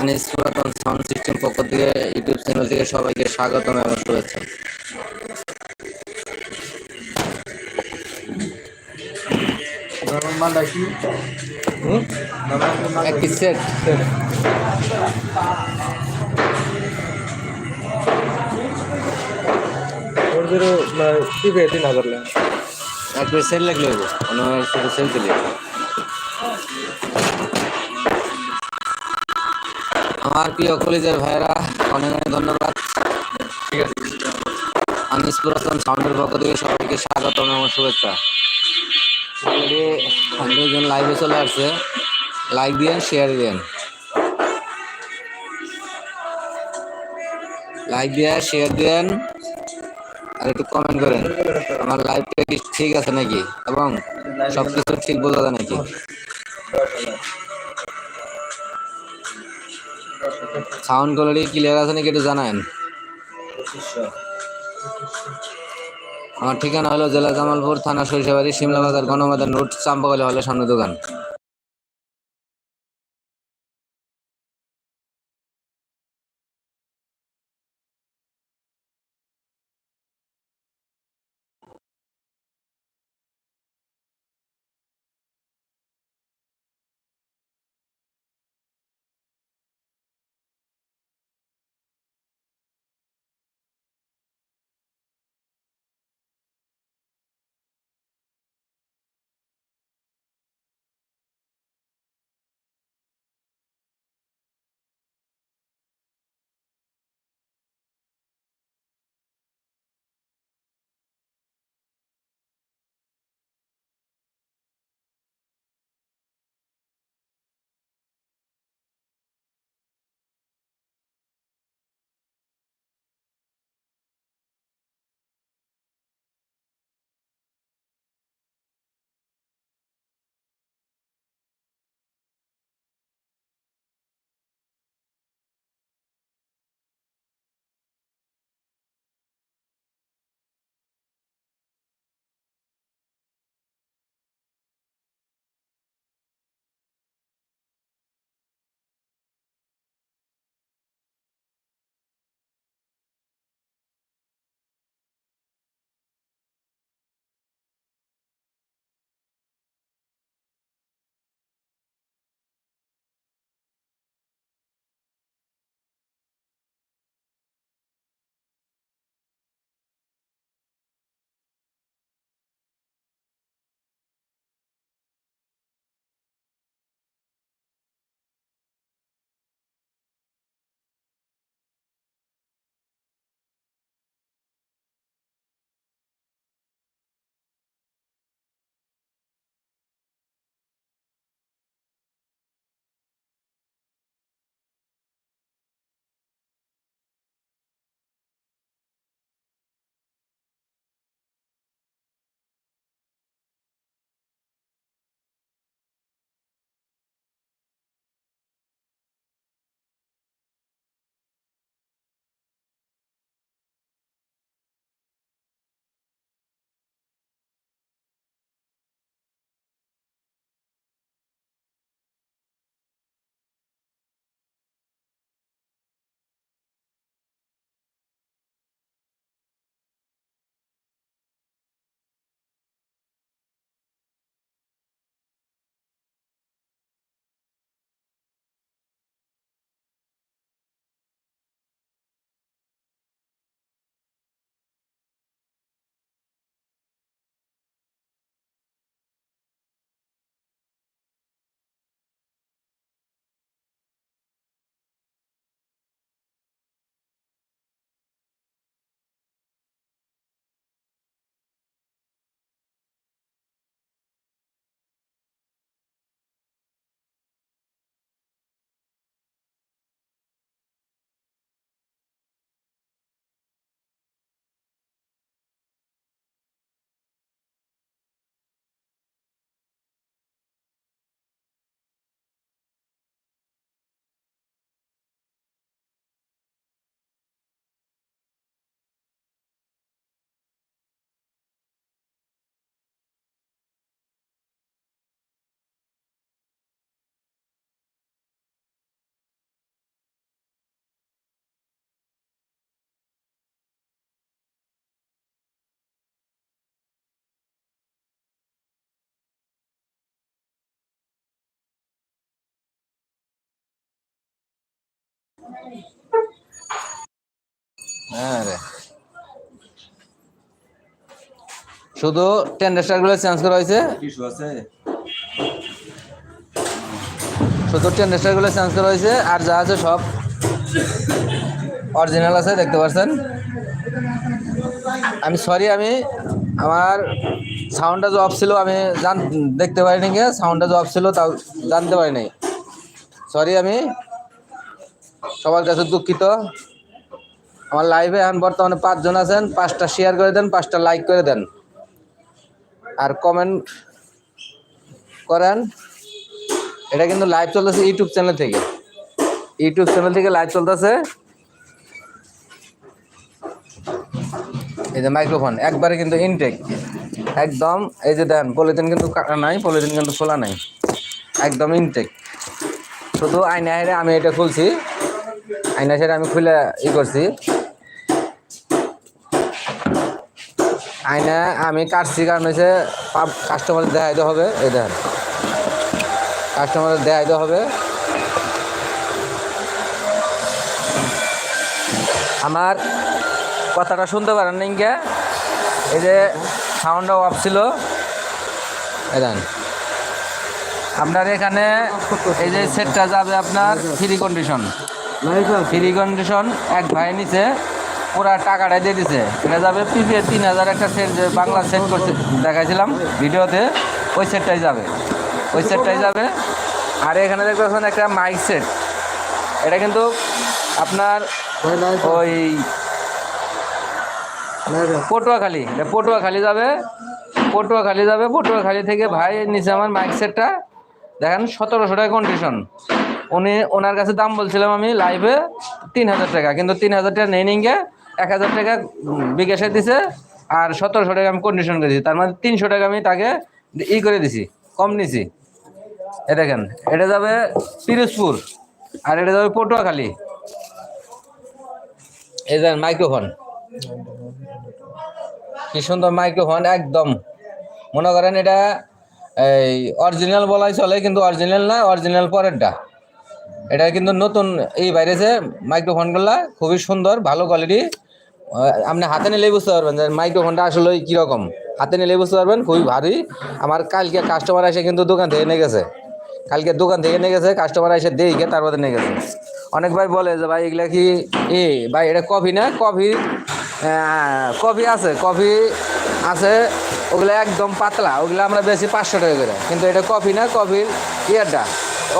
আনিস পুরাতন sound system পক্ষ থেকে ইউটিউব চ্যানেল থেকে সবাইকে স্বাগতম এবং শুভেচ্ছা। সেট কি? বেশি না করলে এক সেট লাগলে কোনো শুধু সেল দিলে আমার প্রিয় কলেজের ভাইরা অনেক অনেক ধন্যবাদ। ঠিক আছে আনিস পুরাতন সাউন্ডের পক্ষ থেকে সবাইকে স্বাগতম এবং শুভেচ্ছা। দুজন লাইভে চলে আসছে। লাইক দিয়েন শেয়ার দিয়েন। লাইক দিয়ে শেয়ার দিয়েন। আর একটু কমেন্ট করেন, আমার লাইভটা কি ঠিক আছে নাকি? এবং সবকিছু ঠিক বোঝা যায় নাকি? সাউন্ড কোয়ালিটি ক্লিয়ার আছে নাকি একটু জানান আমার ঠিকানা হলো জেলা জামালপুর থানা সরিষাবাড়ি শিমলা বাজার গণমাদার নোট, চাম্পাগলি হলের সামনে দোকান। হ্যাঁ রে। শুধু টেন্ডারগুলো চেঞ্জ করা হয়েছে? শুধু টেন্ডারগুলো চেঞ্জ করা হয়েছে আর যা আছে সব অরিজিনাল আছে দেখতে পাচ্ছেন আমি সরি আমি আমার সাউন্ডটা যে অফ ছিল আমি জান দেখতে পারিনি গিয়ে সাউন্ডটা যে অফ ছিল তাও জানতে পারিনি। সরি আমি। সবার কাছে দুঃখিত। আমার লাইভে এখন বর্তমানে পাঁচজন আছেন, পাঁচটা শেয়ার করে দেন, পাঁচটা লাইক করে দেন। আর কমেন্ট করেন, এটা কিন্তু লাইভ চলতেছে ইউটিউব চ্যানেল থেকে। ইউটিউব চ্যানেল থেকে লাইভ চলতেছে। এই যে মাইক্রোফোন একবারে কিন্তু ইনটেক একদম, এই যে দেন পলিথিন কিন্তু কাটা নাই পলিথিন কিন্তু খোলা নাই। একদম ইনটেক শুধু আয়না হেরে আমি এটা খুলছি। আয়না সেটা আমি খুলে ই করছি। আয়না আমি কাটছি কারণ হচ্ছে কাস্টমার দেখাইতে হবে, এই দেখেন। কাস্টমার দেখাইতে হবে। আমার কথাটা শুনতে পারেন না ইনকে এই যে সাউন্ডটা অফ ছিল। এই দেন আপনার এখানে এই যে সেটটা যাবে আপনার ফ্রি কন্ডিশন ফ্রি কন্ডিশন এক ভাই নিচে পুরা টাকাটা দিয়ে দিছে। এটা যাবে পিপিএ তিন হাজার একটা সেট বাংলা সেট করছে। দেখাইছিলাম ভিডিওতে ওই সেটটাই যাবে। ওই সেটটাই যাবে। আর এখানে দেখতে পাচ্ছেন একটা মাইক সেট এটা কিন্তু আপনার ওই পটুয়াখালী এটা পটুয়াখালী যাবে। পটুয়াখালী যাবে। পটুয়াখালী থেকে ভাই নিচে আমার মাইক সেটটা দেখেন সতেরোশো টাকা কন্ডিশন উনি ওনার কাছে দাম বলছিলাম আমি লাইভে তিন হাজার টাকা, কিন্তু তিন হাজার টাকা নেই নিঙ্গে এক হাজার টাকা বিকাশে দিছে আর সতেরোশো টাকা আমি কন্ডিশন করে দিছি তার মানে তিনশো টাকা আমি তাকে ই করে দিছি, কম নিছি। এ দেখেন, এটা যাবে পিরোজপুর আর এটা যাবে পটুয়াখালী। এই দেখেন মাইক্রোফোন কি সুন্দর মাইক্রোফোন একদম। মনে করেন এটা এই অরিজিনাল বলাই চলে, কিন্তু অরিজিনাল না অরিজিনাল পরেরটা। এটা কিন্তু নতুন এই বাইরেছে মাইক্রোফোনগুলা খুবই সুন্দর, ভালো কোয়ালিটি আপনি হাতে নিলেই বুঝতে পারবেন যে মাইক্রোফোনটা আসলে কীরকম। হাতে নিলেই বুঝতে পারবেন, খুবই ভারী। আমার কালকে কাস্টমার এসে কিন্তু দোকান থেকে নিয়ে গেছে। কালকে দোকান থেকে নিয়ে গেছে কাস্টমার এসে দেখে তারপরে নিয়ে গেছে। অনেক ভাই বলে যে, ভাই, এগুলা কি এ, ভাই, এটা কফি না? কফি কফি আছে কফি আছে, ওগুলো একদম পাতলা, ওগুলো আমরা বেশি পাঁচশো টাকা করে। কিন্তু এটা কফি না কফির ইয়েরটা।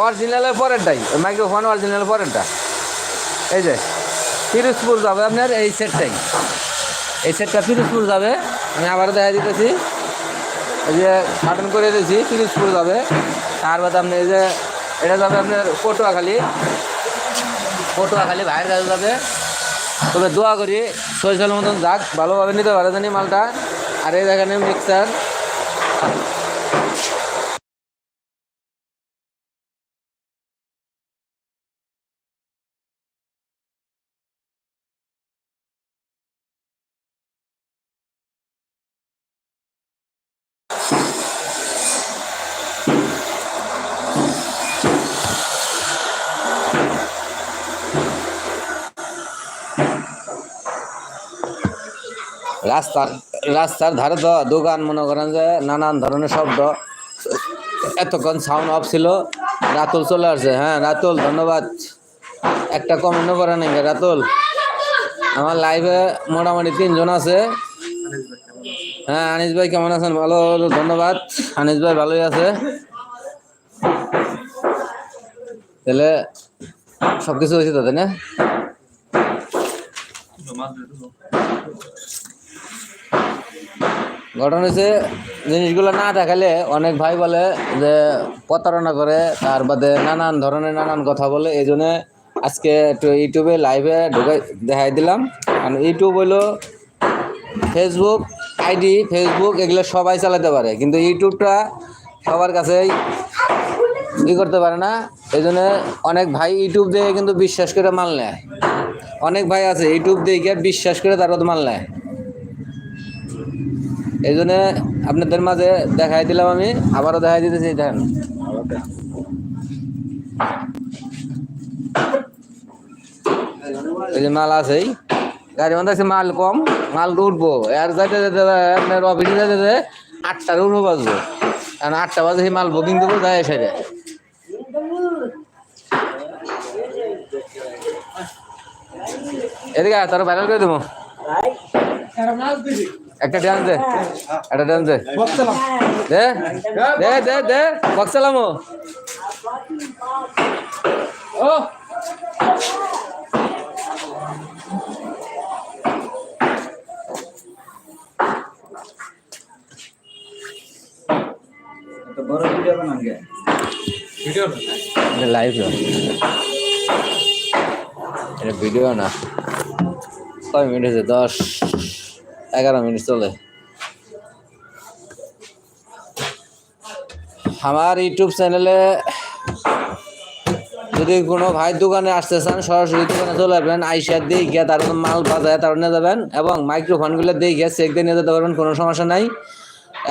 অরিজিনালের পরেরটাই। মাইক্রোফোন অরিজিনাল পরেরটা। এই যে পিরোজপুর যাবে আপনার এই সেটটাই এই সেটটা পিরোজপুর যাবে। আমি আবারও দেখা দিতেছি। এই যে বাটন করে দিয়েছি পিরোজপুর যাবে। তার বাদে আপনি এই যে, এটা যাবে আপনার পটুয়াখালী। পটুয়াখালী বাইরের কাছে যাবে। তবে দোয়া করি, সরিষার মতন যাক, ভালোভাবে নিতে পারে জানি মালটা। আর এই দেখেন মিক্সার রাস্তার রাস্তার ধারে তো দোকান মনে করেন যে নানান ধরনের শব্দ। এতক্ষণ সাউন্ড অফ ছিল, রাতুল চলে আসছে। হ্যাঁ রাতুল, ধন্যবাদ। একটা কমেন্টও করে নাই রাতুল। আমার লাইভে মোটামুটি তিনজন আছে। হ্যাঁ আনিস ভাই কেমন আছেন? ভালো, ধন্যবাদ। আনিস ভাই ভালোই আছে। তাহলে সব কিছু হয়েছে তাদের না? ঘটনা হচ্ছে জিনিসগুলো না দেখালে অনেক ভাই বলে যে প্রতারণা করে, তার বাদে নানান ধরনের নানান কথা বলে। এই জন্য আজকে একটু ইউটিউবে লাইভে ঢুকাই, দেখাই দিলাম। কারণ ইউটিউব হলো ফেসবুক আইডি ফেসবুক এগুলো সবাই চালাতে পারে। কিন্তু ইউটিউবটা সবার কাছেই ই করতে পারে না। এই জন্য অনেক ভাই ইউটিউব দিয়ে কিন্তু বিশ্বাস করে মাল নেয়। অনেক ভাই আছে ইউটিউব দিয়ে বিশ্বাস করে তারপর মাল নেয়। এই জন্য আপনাদের মাঝে দেখাই দিলাম আমি, আবারও দেখাই দিতেছি, দেখেন। এই যে মাল আছেই। গাড়ি মধ্যে আছে, মাল কম, মাল উঠবো। আর যাইতে যেতে আপনার অফিসে যেতে যেতে আটটার উঠবো বাজবো। কারণ আটটা বাজে সেই মাল বুকিং দেবো যায় এসে এদিকে তোর ভাইরাল করে দেবো। একটা ডান্স দে একটা ডান্স দে। দে দে দে দে বক্সালাম। ও। বড় ভিডিও লাইভ এটা না। কয় মিনিট হয়েছে? দশ। এগারো মিনিট চলে। আমার ইউটিউব চ্যানেলে যদি কোনো ভাই দোকানে আসতে চান, সরাসরি দোকানে চলে আসবেন, আইসা দিয়ে গিয়ে তার মাল বাজায় তার নিয়ে যাবেন এবং মাইক্রোফোনগুলো দিয়ে গিয়ে চেক দিয়ে নিয়ে যেতে পারবেন, কোনো সমস্যা নাই।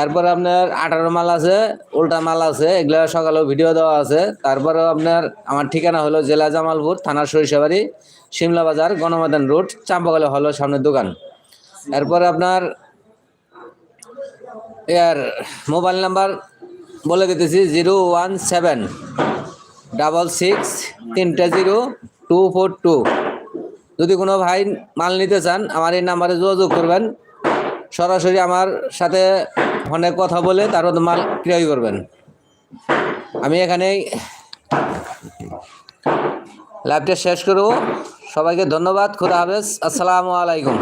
এরপরে আপনার আঠারো মাল আছে, উল্টা মাল আছে, এগুলো সকালেও ভিডিও দেওয়া আছে। তারপরেও আপনার, আমার ঠিকানা হলো জেলা জামালপুর, থানার সরিষাবাড়ি শিমলা বাজার গণমাদান রোড চাম্পাকলে হলো সামনের দোকান। এরপরে আপনার ইয়ার মোবাইল নাম্বার বলে দিতেছি zero one seven double six তিনটে জিরো টু ফোর টু। যদি কোনো ভাই মাল নিতে চান, আমার এই নাম্বারে যোগাযোগ করবেন। সরাসরি আমার সাথে ফোনে কথা বলে তারপর মাল ক্রয় করবেন। আমি এখানেই লাইভটা শেষ করব। সবাইকে ধন্যবাদ, খুদা হাফেজ। আসসালামু আলাইকুম।